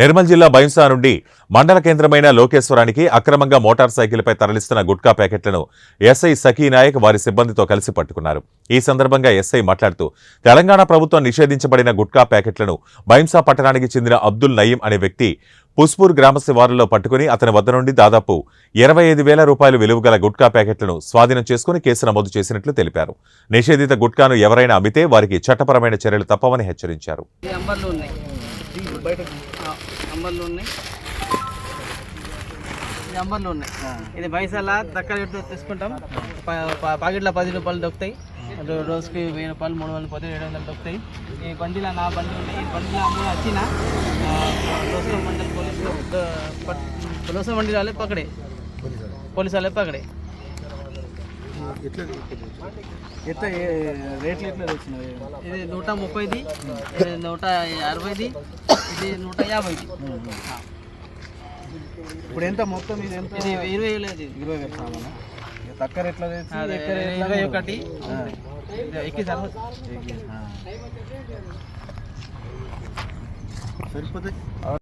నిర్మల్ జిల్లా బైంసా నుండి మండల కేంద్రమైన లోకేశ్వరానికి అక్రమంగా మోటార్ సైకిల్పై తరలిస్తున్న గుట్కా ప్యాకెట్లను ఎస్ఐ సఖీ నాయక్ వారి సిబ్బందితో కలిసి పట్టుకున్నారు. ఈ సందర్భంగా ఎస్ఐ మాట్లాడుతూ తెలంగాణ ప్రభుత్వం నిషేధించబడిన గుట్కా ప్యాకెట్లను బైంసా పట్టణానికి చెందిన అబ్దుల్ నయీం అనే వ్యక్తి పుస్పూర్ గ్రామ శివారులో పట్టుకుని అతని వద్ద నుండి దాదాపు ఇరవై ఐదు వేల రూపాయలు విలువ గల గుట్కా ప్యాకెట్లను స్వాధీనం చేసుకుని కేసు నమోదు చేసినట్లు తెలిపారు. నిషేధిత గుట్కాను ఎవరైనా అమ్మితే వారికి చట్టపరమైన చర్యలు తప్పవని హెచ్చరించారు. ఈ అంబర్లు ఉన్నాయి ఆ, అంబర్లు ఉన్నాయి. ఇది ఉన్నాయి. బైసాల దక్కర పెట్టి తీసుకుంటాం. పాకెట్లో పది రూపాయలు దొరుకుతాయి. రోజుకి వెయ్యి రూపాయలు మూడు వందలు పది ఏడు వందలు దొరుకుతాయి. ఈ బండిలో నా బండి ఉంది. ఈ బండిలో అమ్ముడు వచ్చిన దోసల మండలి పోలీసులు దోసల మండలి వాళ్ళే పకడే పోలీసు వాళ్ళే. పకడే ఎట్లా ఏ- రేట్లు ఎట్లా వచ్చినాయి ఇది నూట ముప్పైది ఇది నూట అరవైది ఇది నూట యాభైది. ఇప్పుడు ఎంత మొత్తం ఇది ఎంత? ఇది ఇరవై వేలు ఇది ఇరవై వేలు సామానా తక్కువ రేట్లో ఇరవై. ఒకటి. ఎక్కి